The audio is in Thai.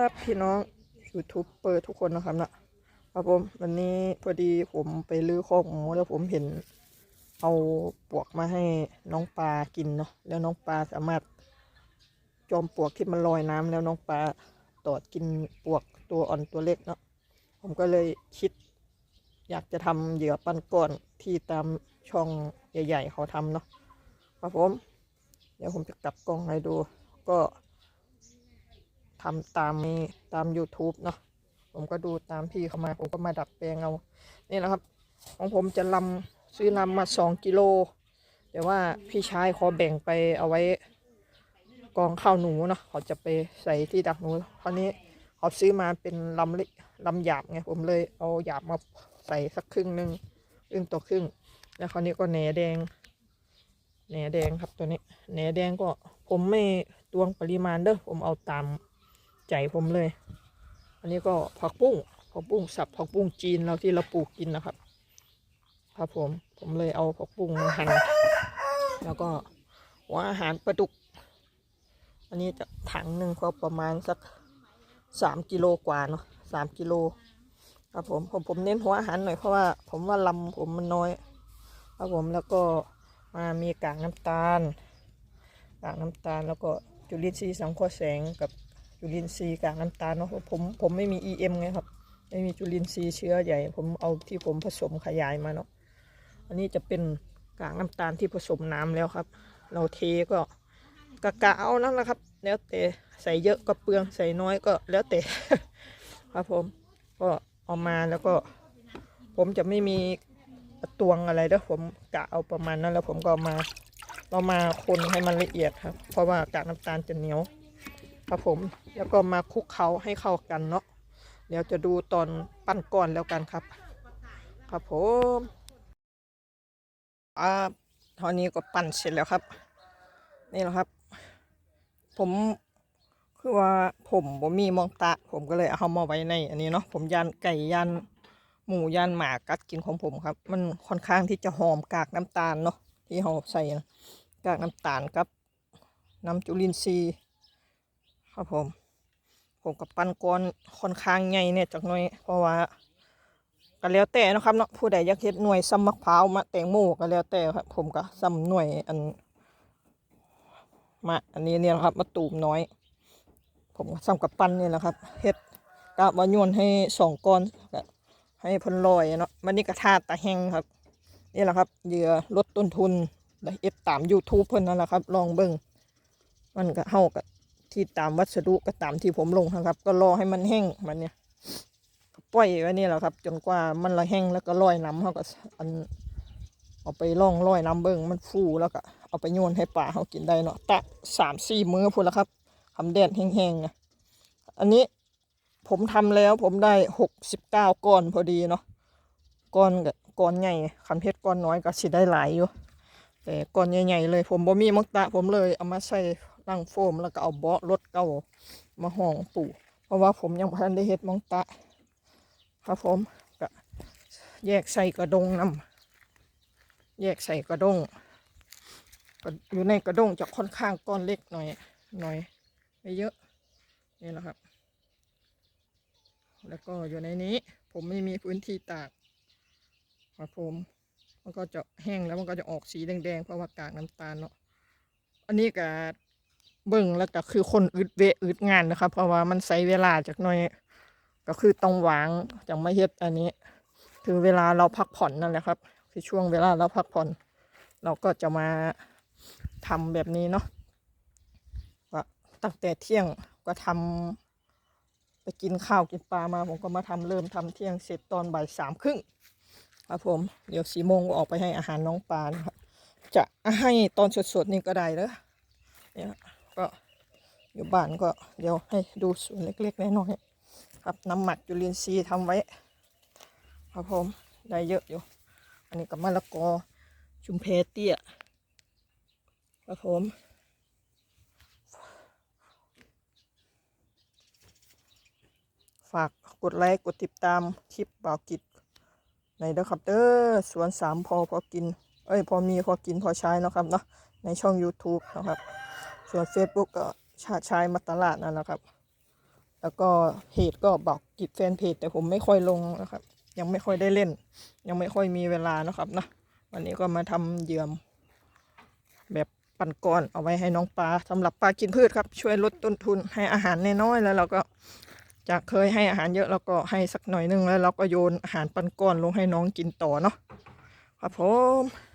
ครับพี่น้องยูทูบเปิดทุกคนนะครับนะครับผมวันนี้พอดีผมไปลื้อคอกหมูแล้วผมเห็น เอาปลวกมาให้น้องปลากินเนาะแล้วน้องปลาสามารถ จอมปลวกที่มันลอยน้ำแล้วน้องปลาตอดกินปลวกตัวอ่อนตัวเล็กเนาะผมก็เลยคิด อยากจะทำเหยื่อปั้นก้อนที่ตามช่องใหญ่ ๆ เขาทำเนาะครับผม เดี๋ยวผมจะกลับกล้องให้ดูก็ ทำตามมีตาม YouTube เนาะผมก็ดูตามพี่เขามา ผมก็มาดัดแปลงเอา นี่แหละครับ ของผมจะลำซื้อลำมาสองกิโล แต่ว่าพี่ชายขอแบ่งไปเอาไว้กองข้าวหนูเนาะเขาจะไปใส่ที่ดักหนูคราวนี้เขาซื้อมาเป็นลำเล็กลำหยาบไงผมเลยเอาหยาบมาใส่สักครึ่งหนึ่งครึ่งต่อครึ่ง แล้วคราวนี้ก็แหนแดงแหนแดงครับตัวนี้แหนแดงก็ผมไม่ตวงปริมาณเด้อผมเอาตาม ใจผมเลย อันนี้ก็ผักบุ้งผักบุ้งสับผักบุ้งจีนเราที่เราปลูกกินนะครับ ครับผมผมเลยเอาผักบุ้งมาหั่นแล้วก็หัวอาหารปลาดุก อันนี้จะถังหนึ่งก็ประมาณสักสามกิโลกว่าเนาะสามกิโลครับผมผมผมเน้นหัวอาหารหน่อยเพราะว่าผมว่าลำผมมันน้อยครับผมแล้วก็มามีกากน้ำตาลกากน้ำตาลแล้วก็จุลินทรีย์สังเคราะห์แสงกับ จุลินทรีย์กากน้ำตาลเนาะผมผมไม่มี EM ไงครับ ไม่มีจุลินทรีย์เชื้อใหญ่ ผมเอาที่ผมผสมขยายมาเนาะอันนี้จะเป็นกากน้ำตาลที่ผสมน้ำแล้วครับ เราเทก็กะกะเอานั่นแหละครับ แล้วแต่ใส่เยอะก็เปลืองใส่น้อยก็แล้วแต่ครับผมก็เอามาแล้วก็ ผมจะไม่มีตวงอะไรเด้อผมกะเอาประมาณนั้นแล้วผมก็ามาเรามาคนให้มันละเอียดครับ เพราะว่ากากน้ำตาลจะเหนียว ครับผมแล้วก็มาคลุกเคล้าให้เข้ากันเนาะเดี๋ยวจะดูตอนปั้นก้อนแล้วกันครับ ครับผมอ่าตอนนี้ก็ปั้นเสร็จแล้วครับ นี่แหละครับ ผมคือว่าผมผมมีมองตะ ผมก็เลยเอามาไว้ใน อันนี้เนาะผมยานไก่ยานหมูยานหมากัดกินของผมครับ มันค่อนข้างที่จะหอมกากน้ำตาลเนาะที่เราใส่นะกากน้ำตาลกับ น้ำจุลินทรีย์ ครับผม ผมกับปันก้อนค่อนข้างใหญ่เนี่ยจากหน่อย เพราะว่าก็แล้วแต่นะครับเนาะผู้ใดอยากเฮ็ดหน่วยซ้ำมะพร้าวมะแตงโมก็แล้วแต่ครับ ผมก็ซ้ำหน่วยอันมาอันนี้เนี่ยนะครับมะตูมน้อย ผมก็ซ้ำกับปั้นนี่แหละครับเฮ็ดกะมาโยนให้สองก้อนให้พันลอยเนาะมันนี่กระทาตะแห้งครับนี่แหละครับเหยื่อลดต้นทุนเอ็ดตาม YouTube เพิ่นนั่นแหละครับ ลองเบิ่งมันก็เฮากับ ที่ตามวัสดุก็ตามที่ผมลงนะครับ ก็รอให้มันแห้งมันเนี่ยปล่อยไว้นี่แหละครับ จนกว่ามันละแห้งแล้วก็ลอยน้ำเขาก็อันเอาไปล่องลอยน้ำเบิ้งมันฟูแล้วก็เอาไปโยนให้ปลาเขากินได้เนาะตะสามสี่มื้อพูดแล้วครับทำแดดแห้งๆนะอันนี้ผมทำแล้วผมได้หกสิบเก้าก้อนพอดีเนาะก้อนกับก้อนใหญ่คันเพชรก้อนน้อยก็สิได้หลายอยู่แต่ก้อนใหญ่ๆเลย ผมบ่มีมักตะผมเลยเอามาใส่ ตั้งโฟมแล้วก็เอาเบาะรถเก่ามาห้องปูเพราะว่าผมยังพันได้เฮ็ดมังตะครับผมก็แยกใส่กระดงนำแยกใส่กระดงก็อยู่ในกระดงจะค่อนข้างก้อนเล็กหน่อยหน่อยไม่เยอะนี่แหละครับ แล้วก็อยู่ในนี้ ผมไม่มีพื้นที่ตากครับผมมันก็จะแห้งแล้วมันก็จะออกสีแดงๆเพราะว่ากากน้ำตาลเนาะอันนี้ก็ เบิ่งแล้วก็คือคนอึดเวอึดงานนะครับ เพราะว่ามันใช้เวลาจากหน่อย ก็คือต้องวางจังไม่เฮ็ดอันนี้ คือเวลาเราพักผ่อนนั่นแหละครับ คือช่วงเวลาเราพักผ่อน เราก็จะมาทำแบบนี้เนาะก็ตั้งแต่เที่ยงก็ทำไปกินข้าวกินปลามาผมก็มาทำเริ่มทำเที่ยงเสร็จตอนบ่ายสามครึ่งครับผมเดี๋ยวสี่โมงก็ออกไปให้อาหารน้องปลานะครับจะให้ตอนสดๆนี่ก็ได้เลยเนี่ย ก็อยู่บ้านก็เดี๋ยวให้ดูส่วนเล็กๆน้อยๆครับน้ำหมักจุลินทรีย์ทำไว้ ครับผมได้เยอะอยู่ อันนี้กับมะละกอชุมเพเตี้ยครับผมฝากกดไลค์กดติดตามคลิปบ่าวกิจในเด้อครับเด้อสวนสามพอพอกิน เอ้ย พอมีพอกินพอใช้เนาะครับเนาะในช่อง YouTube นะครับ ส่วน Facebook ก็ชาชายมาตลาดนั่นแหละครับ แล้วก็เพจก็บอกกิจแฟนเพจ แต่ผมไม่ค่อยลงนะครับ ยังไม่ค่อยได้เล่น ยังไม่ค่อยมีเวลานะครับนะวันนี้ก็มาทำเยื่อมแบบปั่นก้อนเอาไว้ให้น้องปลาสำหรับปลากินพืชครับ ช่วยลดต้นทุนให้อาหารน้อยๆแล้วเราก็จากเคยให้อาหารเยอะเราก็ให้สักหน่อยนึงแล้วเราก็โยนอาหารปันก้อนลงให้น้องกินต่อเนาะครับผม